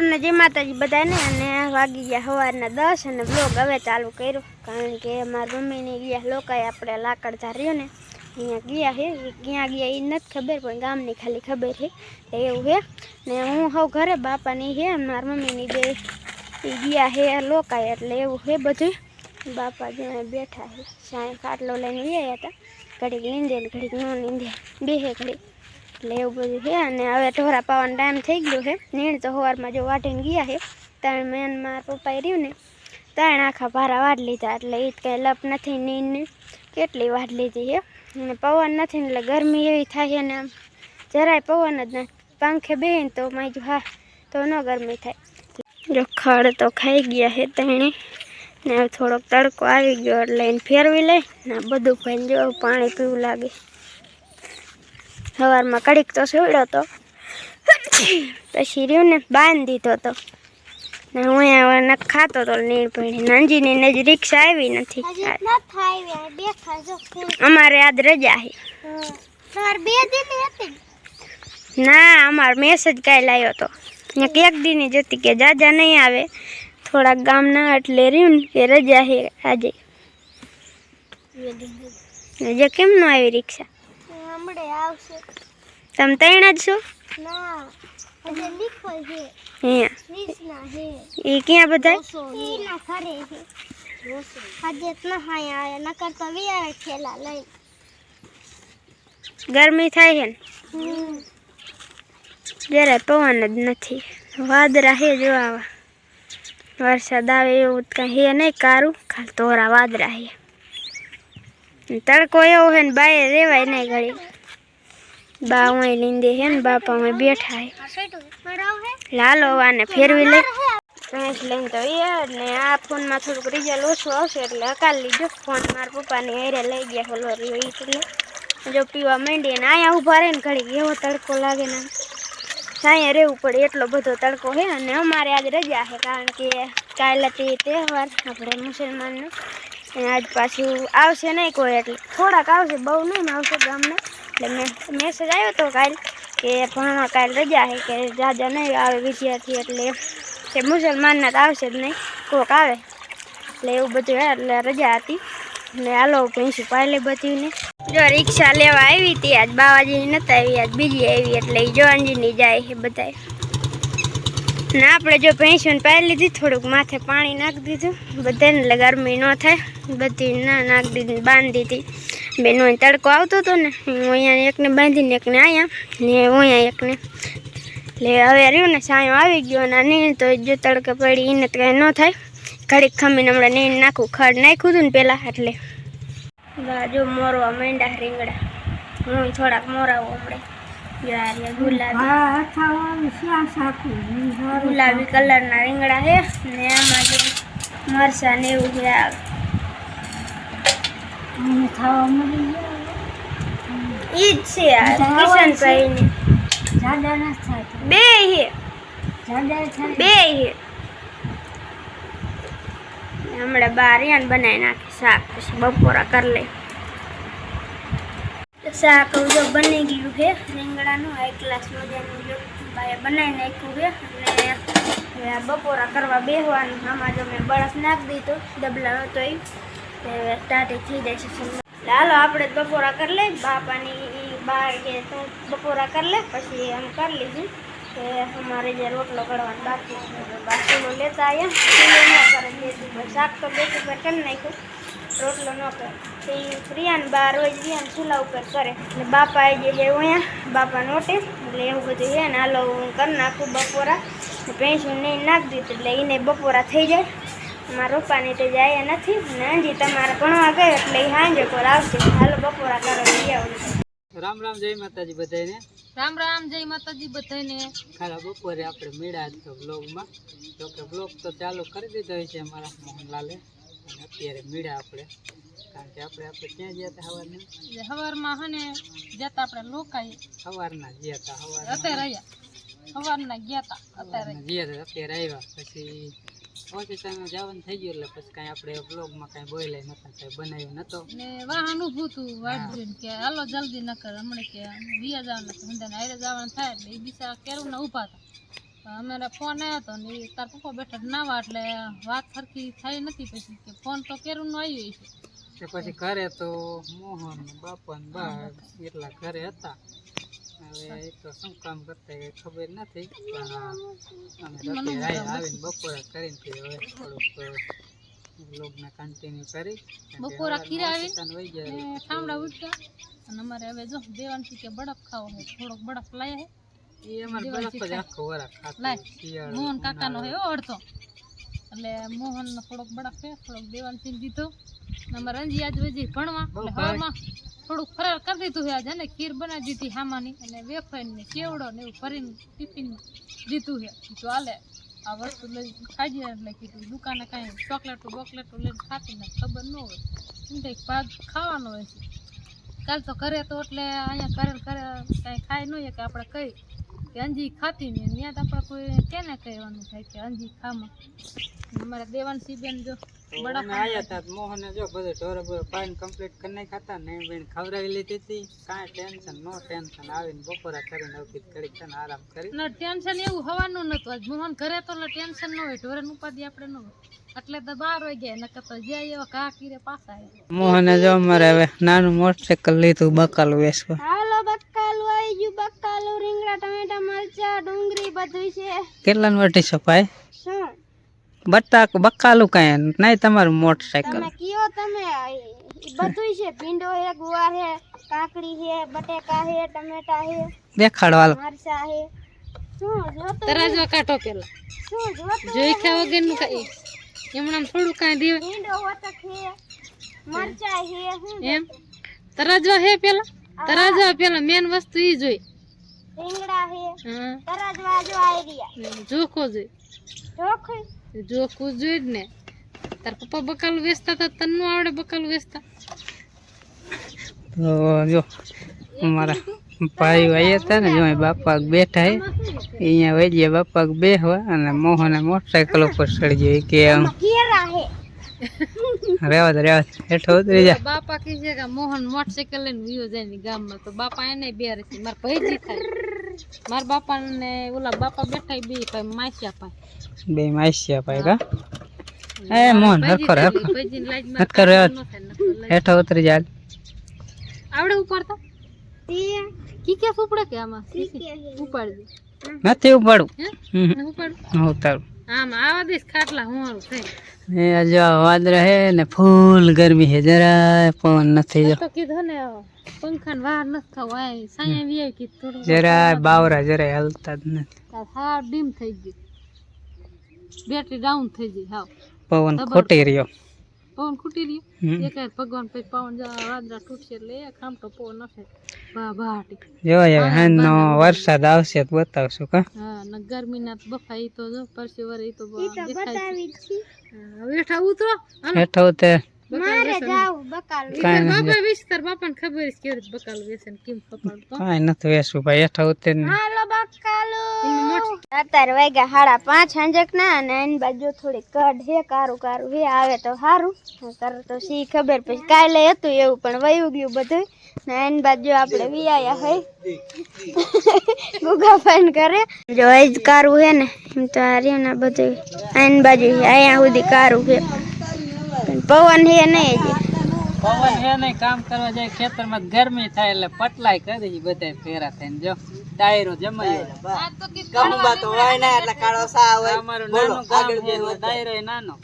સવારના જય માતાજી બધાને અને વાગી ગયા સવારના દસ અને બ્લોગ હવે ચાલુ કર્યો. કારણ કે મારા મમ્મીને ગયા લોકોએ, આપણે લાકડ ધાર્યો ને, અહીંયા ગયા છે ક્યાં ગયા એ નથી ખબર, પણ ગામની ખાલી ખબર છે એવું છે ને હું હવ ઘરે, બાપાની છે મારા મમ્મીની બે. એ ગયા છે લોકાય એટલે એવું છે બધું. બાપા જે બેઠા છે સાંય ખાટલો લઈને ગયા હતા. ઘડીક નીંદે ઘડીક ન નીંદે. બે ઘડીક. એટલે એવું બધું છે. અને હવે ઢોરા પાવાનો ટાઈમ થઈ ગયો છે. નીણ તો સવારમાં જો વાટીને ગયા છે. ત્રણ મેન મારા પપ્પાએ રહ્યું ને, ત્રણ આખા ભારા વાટ લીધા. એટલે એ કંઈ લપ નથી નીણને. કેટલી વાટ લીધી છે. અને પવન નથી એટલે ગરમી એવી થાય છે ને આમ. જરાય પવન જ નથી. પાંખે બેહીને તો માજુ હા, તો ન ગરમી થાય. જો ખડ તો ખાઈ ગયા છે તેણે. ને થોડોક તડકો આવી ગયો એટલે એને ફેરવી લઈ ને બધું ભાઈ જો પાણી પીવું લાગે. સવારમાં કડીક તો સુડ્યો તો. પછી રહ્યું ને બાંધી દીધો તો. ને હું અહીંયા ન ખાતો તો નીરભાઈ નાનજીની ને જ રિક્ષા આવી નથી. અમારે આજ રજા છે. ના અમાર મેસેજ કાંઈ લાવ્યો તો. એક દીની જતી કે જાજા નહીં આવે. થોડાક ગામના એટલે રહ્યું ને કે રજા છે આજે. જે. કેમ ન આવી રિક્ષા? આવશે. તમે ત્રણ જ છો? ના હજે લીખો છે. અહીંયા કૃષ્ણા છે. એ ક્યાં બધા? એના ઘરે છે. હજે ન હાય આયા નકર તો વિયાર ખેલા લઈ. ગરમી થાય છે ને? જરાય પવન જ નથી. વાદરા હે જો આવા. વરસાદ આવે એવું તો કાંઈ હે નહીં કારું. ખાલી તોરા વાદરા હે. ને તડકો એવો હે ને બાય રેવાય નહીં ઘડી બા હું લીંદે હે ને બાપા હું બેઠા હે લાલો ફેરવી લે. ફ્રેન્ડ લઈને તો એ ને આ ફોનમાં થોડુંક રિઝલ્ટ ઓછું આવશે એટલે અકાલ લીધો. ફોન મારા પપ્પાની હારે લઈ ગયા ઓલો રહ્યો એટલે જો પીવા માંડીએ ને અહીંયા ઊભા રહે ને ઘડીક એવો તડકો લાગે ને અહીંયા રહેવું પડે એટલો બધો તડકો છે અને અમારે આજ રજા છે કારણ કે કાલે હતી તહેવાર આપણે મુસલમાનનો. આજ પાછું આવશે નહીં કોઈ એટલે. થોડાક આવશે, બહુ નહીં આવશે ગામના. એટલે મેં મેસેજ આવ્યો હતો કાલ કે ભણવા કાલ રજા છે કે જાજા નહીં આવે વિદ્યાર્થી એટલે કે મુસલમાનના તો આવશે જ નહીં કોક આવે. એટલે એવું બધું એટલે રજા હતી. ને હાલો ભેંસું પાલે બધીને. જો રિક્ષા લેવા આવી હતી, આજ બાવાજી નતા આવી, આજ બીજી આવી, એટલે ઈ જોનજીની જાય એ બધાય. ને આપણે જો ભેંસું પાઈ લીધી, થોડુંક માથે પાણી નાખી દીધું. બધાને એટલે ગરમી ન થાય. બધી ના નાખી દીધી, બાંધી દીધી. બેનો તડકો આવતો હતો ને, હું અહીંયા એકને બાંધીને એકને અહીંયા ને હું અહીંયા એકને, એટલે હવે રહ્યું ને, સાયો આવી ગયો અને આ નીણ, તો જો તડકે પડી એને તો કાંઈ ન થાય. ઘડીક ખમીને હમણાં નીણ નાખું, ખડ નાખ્યું હતું ને પહેલાં, એટલે. બા, જો મોરવા માંડ્યા રીંગણા. હું થોડાક મોરાવું હમણાં. યાર ગુલાબી. ગુલાબી કલરના રીંગણા છે ને આમાં જો મરસા ને એવું છે આ ઈ જ છે આ કિશનભાઈ ને. બે છે બે છે હમણાં બાર બનાવી નાખી શાક પછી બપોરા કરી લઈ શાક જો બની ગયું છે રીંગણાનું. એક ગ્લાસ મજાનું જો બનાવી નાખ્યું છે અને હવે આ બપોરા કરવા બેસવાનું આમાં જો મેં બરફ નાખી દીધો ડબલા હતો એ. સ્ટાર્ટ થઈ જાય છે હાલો, આપણે બપોરા કરી લઈ, બાપાની બહાર કે બપોરા કરી લે, પછી એમ કરી લીધું કે અમારે જે રોટલો કરવાનો બાકી છે બાકીનો લેતા આવ્યા શાક તો બે ઉપર કરી નાખ્યું. રોટલો ન કરે. તો એ પ્રિયાને બા રોજ રિયાન ચૂલા ઉપર કરે. એટલે બાપાએ જે છે અહીંયા બાપા નોટે. એટલે એવું બધું છે ને, હાલો, હું કરી નાખું બપોરા. પેન્શન નહીં નાખી દીધું, એટલે એને બપોરા થઈ જાય. મારા પપ્પાને તો જાય નથી. ને હજી તમારે ભણવા ગયો એટલે સાંજે પર આવશે. હાલો બપોરા કરો લઈ આવું. રામ રામ જય માતાજી બધાને રામ રામ જય માતાજી બધાને ખરા બપોરે આપણે મેળા તો બ્લોગમાં તો કે બ્લોગ તો ચાલુ કરી દીધો છે અમારા મોહનલાલે. અને અત્યારે મેળા આપણે. કારણ કે આપણે આપણે ક્યાં ગયા હતા સવારના? સવારમાં હને જ્યાં તા આપણે લોકાઈ સવારના ગયા હતા અત્યારે સવારના રહ્યા. સવારના ગયા તા અત્યારે. ગયા હતા અત્યારે આવ્યા. પછી પહોંચી ટાઈમે જવાનું થઈ ગયું એટલે પછી કાંઈ આપણે બ્લોગમાં કાંઈ બોલાય નતા કાંઈ બનાવ્યો નતો. ને વાહન હતું વાટ કે હાલો જલ્દી ન કર હમણાં કે વિયા જવાનું હતું હંધાને હારે જવાનું થાય એટલે એ બિચારા કેરું ને ઊભા હતા. અમારા ફોન આવ્યો હતો ને તાર પપ્પા બેઠા નાવા એટલે વાત સરખી થઈ નથી પછી કે ફોન તો કેરું નો આવ્યો છે. પછી ઘરે તો મોહન બાપન બાપા બા એટલા ઘરે હતા. હવે એ તો શું કામ કરતા એ ખબર નથી પણ અમે આવીને બપોરે કરીને હવે થોડુંક બ્લોગને કન્ટિન્યુ કરી. બપોરા ખીરા આવી ઠામડા ઉઠ્યા અને અમારે હવે જો દેવાનથી કે બરફ ખાવો છે થોડોક બરફ લાયા એ અમારે જ આખો વરસ ખાતું મોહન કાકાનો હે હો અડધો. એટલે મોહન થોડોક બરફ છે થોડોક દેવાનસિંહ દીધો. અમારે રંજી આજ વજી ભણવા એટલે હવામાં થોડુંક ફરાર કરી દીધું છે આજે ને ખીર બનાવી દીધી હામાની અને વેફર ને કેવડો ને એવું ફરીને ટિફિન દીધું છે. ચાલે આ વસ્તુ લઈ ખાજી એટલે કીધું દુકાને કાંઈ ચોકલેટો બોકલેટો લઈને ખાતી ને ખબર ન હોય. એમ કંઈક ભાગ ખાવાનો હોય છે. કાલ તો ઘરે તો એટલે અહીંયા કરે કરે કાંઈ ખાય ન હોય કે આપણે કહી કે અંજી ખાતી નહીં. ત્યાં તો આપણે કોઈ કેને કહેવાનું થાય કે અંજી ખામાં? અમારા અમારે દેવાંશી બેન જો બડા આયા તા મોહને જો બધું ઢોરે બોરે પાઈને કમ્પ્લીટ કરી હતા ને બેન ખવડાવી લીધી હતી. કાંઈ ટેન્શન નો ટેન્શન આવીને બપોરા કરીને અવકીત ઘડીક છે આરામ કરી. ના ટેન્શન એવું હવાનું નતું આજ મોહન ઘરે તો ટેન્શન ન હોય. ઢોરે ઉપાધિ આપણે ન હોય. એટલે તો બાર વાગ્યા નકર તો જ્યાં એવા ઘા કીરે પાછા મોહને જો અમારે હવે નાનું મોટરસાઇકલ લીધું બકાલું વેસવા હાલો બક્કાલું આવી ગયું બક્કાલું રીંગણા ટમેટા મરચા ડુંગળી બધું છે કેટલાનું વટી સપાય શું બટાક બકાલું કાંઈ નહીં તમારું મોટરસાઇકલ તમે કયો તમે? ઈ બધું છે ભીંડો છે ગુવાર છે કાકડી છે બટેકા છે ટમેટા છે દેખાડો હાલો મરચા છે શું જોતું તરાજવા કાઢો પેલા. શું જોતું જોઈ ખાવા વગરનું કાંઈ એમણામ થોડું કાંઈ દેવાય ભીંડો વતક છે મરચા છે શું એમ? તરાજવા હે પેલા? તરાજવા પેલા મેન વસ્તુ ઈ જોઈ. રીંગડા હે હા. તરાજવા જો આઈડિયા જોખો જોઈ. જોખો? જોખું જોઈ જ ને. તાર પપ્પા બકાલ વેચતા હતા તનનું આવડે બકાલ વેચતા. તો જો અમારા ભાઈ આવ્યા હતા ને જો બાપા બેઠા હે. અહીંયા વહી ગયા બાપા બેહવા અને મોહને મોટરસાયકલ ઉપર ચડી ગયો કે આમ. કેરા છે રેવા દે રેવા હેઠો ઉતરી જા. બાપા કહે છે કે મોહન મોટરસાઇકલ લઈને વિયો જાય ને ગામમાં. તો બાપા એને બે છે. માર ભાઈજી થાય. માર બાપા ને ઓલા બાપા બેઠા બે ભાઈ માસિયા પાય. બે માસિયા ભાઈ કા? એ મોહન હરખો રે હરખો. હરખો રે હેઠો ઉતરી જા. આવડે ઉપાડતા? તે કી કે ઉપડે કે આમાં ઉપાડજે. નથી ઉપાડું હે? હમ. હું ઉતારું. આમ આવા દેશ ખાટલા હું થાય. એ અવાજ રહે હે ને ફૂલ ગરમી હે જરાય પવન નથી જો. તો કીધું ને પંખા ને વાર નથી ખાવ આય સાયા વી આવી કીધું જરાય બાવરા જરાય હાલતા જ નથી. હાર ડીમ થઈ ગઈ. બેટરી ડાઉન થઈ ગઈ હાવ. પવન ખોટી રહ્યો. પવન ખૂટી રહ્યો. એક ભગવાન પછી પવન જવા વાદળા તૂટશે એટલે એક ખામટો પવન નથી જો વરસાદ આવશે તો બતાવશું કા? હા ને ગરમીના તો બફા ઈ તો જો પરસી વરે તો દેખાય હેઠા ઉતરો. હેઠો મારે જાવ બકાલ ઈ કાંઈ તાર નથી. બાપા વિસ્તાર બાપાને ખબર છે કેવી રીતે બકાલું વેચે ને કેમ કપાડતો નથી વેસવું ભાઈ હેઠો ઉતર હાલો બકાલો. અત્યારે વાગ્યા સાડા પાંચ હાંજક ના અને એની બાજુ થોડી કઢ હે કારું કારું હે આવે તો સારું કર તો સી ખબર પછી કાલે હતું એવું પણ વયું ગયું બધું ને બાજુ આપણે વિયાયા હોય ગુગા ફાઈન કરે. જો આજ કારું હે ને એમ તો આ ને બધું એની બાજુ. અહીંયા સુધી કારું છે પવન હે નહીં પવન હે નહીં કામ કરવા જાય ખેતરમાં ગરમી થાય એટલે પટલાય કરી બધા ફેરા થઈને જો. ડાયરો જમાય આ તો કીધું અમારું નાનું ગામ છે એટલે ડાયરો નાનો.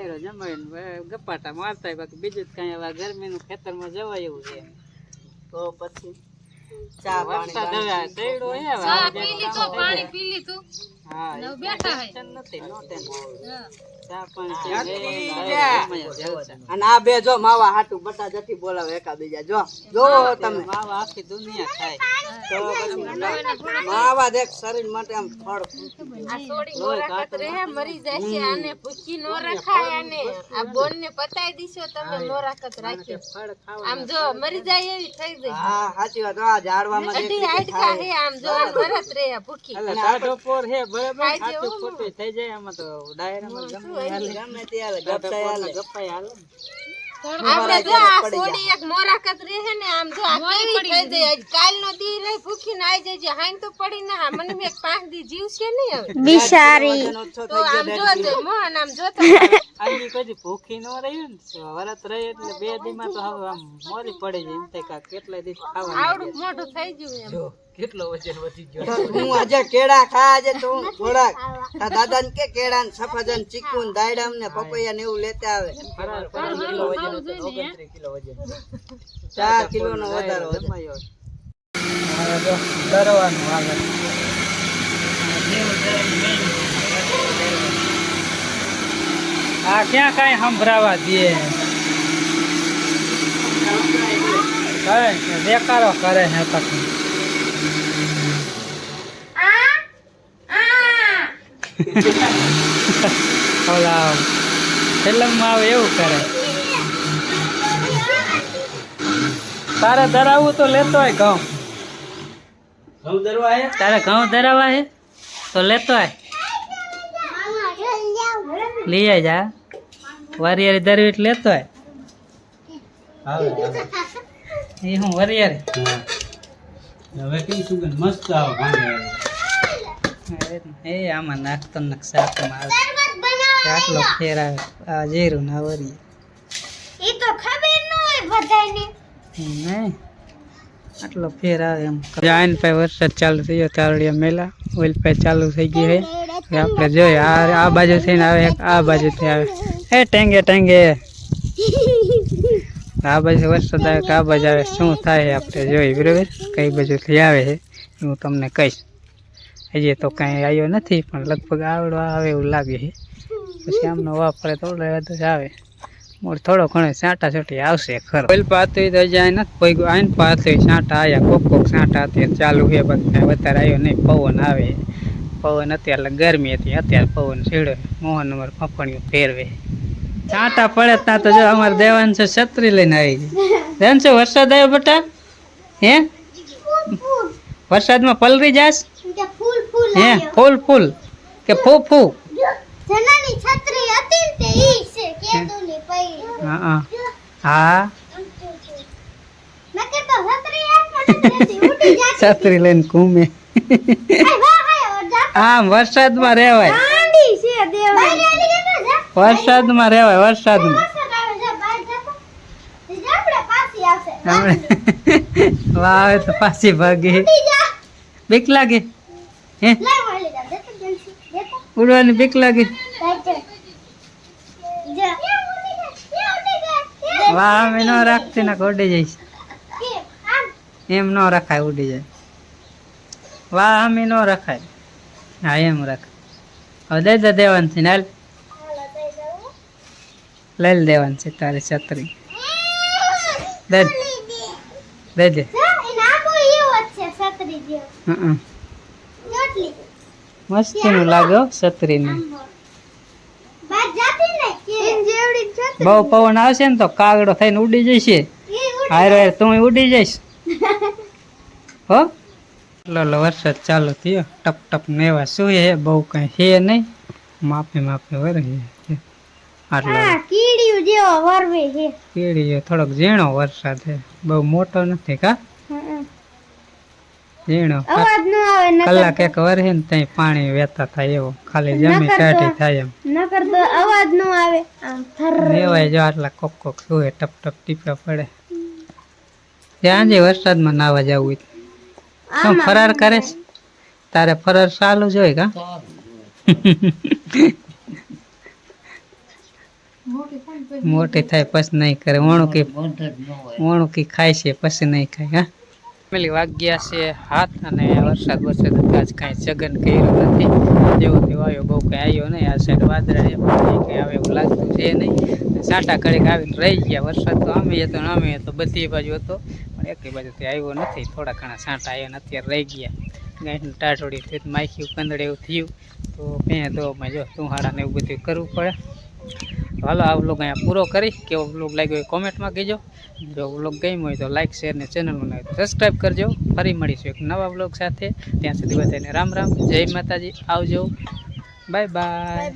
ડાયરો જમાઈને ગપાટા મારતા બાકી બીજું જ કઈ હવે ગરમીનું ખેતરમાં જવાય એવું છે. તો પછી ચા આ પી લીધું પાણી પી લીધું. હા બેઠા હે. નથી નો ટેન્શન. હા. ચા પાણી પી લે, ડાયરો જમાય જલસા. અને આ બે જો માવા હાટું બટા જતી બોલાવે એકા જો. જો તમે. માવા આખી દુનિયા થાય તો પછી માવા દેખ શરીર માટે આમ ફળ આ સોડી નો રાખત રે મરી જાય આને ભૂખી નો રખાય આને. આ બોન ને પતાઈ દીશો તમે નો રાખત રાખી. આમ જો મરી જાય એવી થઈ જાય. હા સાચી વાત. આ ઝાડવામાં દેખ અઢી હાડકા હે આમ જો મરત રે ભૂખી. એટલે હે બરાબર સાચું ખોટું થઈ જાય આમાં તો ડાયરામાં હાલે. ને. આપણે જો આ સોડી એક મોરાકત રહે ને આમ જો આ કેવી થઈ જાય. આજ કાલનો દી રહી ભૂખીને આઈ જજે. હાઈન તો પડી ના મને મેં પાંચ દી જીવશે નહીં હવે બિચારી તો આમ જો તો મોહન આમ જોતો આજે કદી ભૂખી નો રહ્યું ને વરત રહી એટલે બે દીમાં તો હવે આમ મોરી પડી એમ થાય કેટલા દિવસ ખાવાનું આવડું મોટું થઈ ગયું એમ. જો. કેટલો વજન વધી ગયો હું આજે કેળા ખા આજે તું થોડાક તારા દાદા ને કે કેળા ને સફરજન ચીકુ ને દાયડમ ને પપૈયા ને એવું લેતા આવે. કિલો વજન ઓગણત્રીસ કિલો વજન. ચાર કિલો નો વધારો આગળ આ ક્યાં કાંઈ સંભળાવા દે? કઈ બેકારો કરે હે પછી. ઓલા ફિલ્મમાં આવે એવું કરે. તારે ધરાવવું તો લેતો હોય ઘઉં. તારે ઘઉં ધરાવા હે? તો લેતો હોય લઈ આવી જા. વરિયારી ધરવી એટલે લેતો હોય એ હું વરિયારી એ આમાં નાખતો નકશા આવે. આટલો ફેર આવે. આ જીરું ના વરિયે ઈ તો ખબર ન હોય બધાને. નહીં આટલો ફેર આવે એમ. આઈન પાસે વરસાદ ચાલુ થઈ ગયો તારડિયા મેલા. ઓઇલ પાસે ચાલુ થઈ ગઈ હે. આપણે જોઈએ આ આ બાજુ થઈને આવે આ આ બાજુથી આવે? હે ટેંગે ટેંગે. આ બાજુ વરસાદ આવે કે આ બાજુ આવે? શું થાય આપણે જોઈએ બરાબર? કઈ બાજુથી આવે છે હું તમને કહીશ. હજી તો કાંઈ આવ્યો નથી પણ લગભગ આવડો આવે એવું લાગે છે. પછી આમનો વાપરે થોડો વધુ જ આવે. મોર થોડો ઘણો સાંટા છોટી આવશે ખરો. ઓઇલ પાતું તો જાય નથી કોઈ આઈન પાતું સાંટા આવ્યા કોક કોક સાંટા અત્યારે ચાલુ છે કાંઈ વધારે આવ્યો નહીં. પવન આવે. પવન અત્યારે ગરમી હતી. અત્યારે પવન છેડે મોહન અમારે ફફણિયું ફેરવે. સાંટા પડે ત્યાં તો જો અમારે દેવાન છે છત્રી લઈને આવી ગઈ. દેવાન છે વરસાદ આવ્યો બટા? હે? વરસાદમાં પલરી ફૂલ હે ફૂલ ફૂલ. કે ફૂ ફૂ. જનાની છત્રી હતી તે ઈ છે કેદુની પઈ હા હા. હા. નકર તો છત્રી આમ ઉડી જાતી છત્રી લઈને ઘૂમે. આમ વરસાદમાં રહેવાય. વરસાદમાં રહેવાય વરસાદમાં વરસાદ આવે જા? બહાર જતો. તે જા આપણે પાછી આવશે. હમણાં વાવે તો પાછી ભાગી. બીક લાગે. હે? ઉડવાની બીક લાગી. વાહ અમે ન રાખતી નાખ ઉડી જઈશ એમ ન રખાય ઉડી જાય. વાહ અમે ન રખાય. હા એમ રખાય. હવે દઈ દે દેવાનું છે ને હાલ. લઈ દેવાનું છે તારી છત્રી. દે. દઈ દે. હા મસ્તીનું લાગે છત્રી છત્રીને. બહુ પવન આવશે ને તો કાગડો થઈને ઉડી જશે. હાર હારે તું ઉડી જઈશ. હો? લો વરસાદ ચાલુ થયો. ટપ ટપ ને એવા શું હે બહુ કઈ છે નહીં. માપે માપે વરે છે આટલો જેવો વરવે છે કેડી થોડોક ઝીણો વરસાદ છે બહુ મોટો નથી કા? ઝીણો. અવાજ ન આવે નકર કલાક એક વરે ને ત્યાં પાણી વહેતા થાય એવો. ખાલી જમી કાઢી થાય એમ. નકર તો અવાજ ન આવે. આમ થર રેવાય જો આટલા કોક કોક સુએ ટપ ટપ ટીપા પડે. ત્યાં જે વરસાદમાં નાવા જવું હોય. શું ફરાર કરે તારે ફરાર ચાલુ જ હોય કા? મોટી થાય પછી નહીં કરે. ઓણુકી ઓણુકી ખાય છે પછી નહીં ખાય હા? ફેમિલી વાગ્યા છે હાથ અને વરસાદ વરસાદ આજ કાંઈ જગન કર્યું નથી. જેવો તેવો આવ્યો, બહુ કંઈ આવ્યો નહીં. આ સાઈડ વાદળા એ કંઈ આવે એવું લાગતું છે નહીં. સાટા કડેક આવીને રહી ગયા, વરસાદ તો આમે હતો ને આમે હતો, બધી બાજુ હતો. પણ એકલી બાજુ તે આવ્યો નથી, થોડા ઘણા સાંટા આવ્યા ને અત્યારે રહી ગયા. ગાંઠની ટાટોડી થયું માખ્યું કંદડે એવું થયું. તો મેં તો મેં જો તું હાડાને એવું બધું કરવું પડે. હાલો, આ વ્લોગ અહીંયા પૂરો કરી. કેવો વ્લોગ લાગ્યો એ કોમેન્ટમાં કહેજો. જો વ્લોગ ગમ્યો હોય તો લાઇક શેર ને ચેનલ બનાવી સબસ્ક્રાઈબ કરજો. ફરી મળીશું એક નવા વ્લોગ સાથે. ત્યાં સુધી બધાને રામ રામ. જય માતાજી. આવજો. Bye bye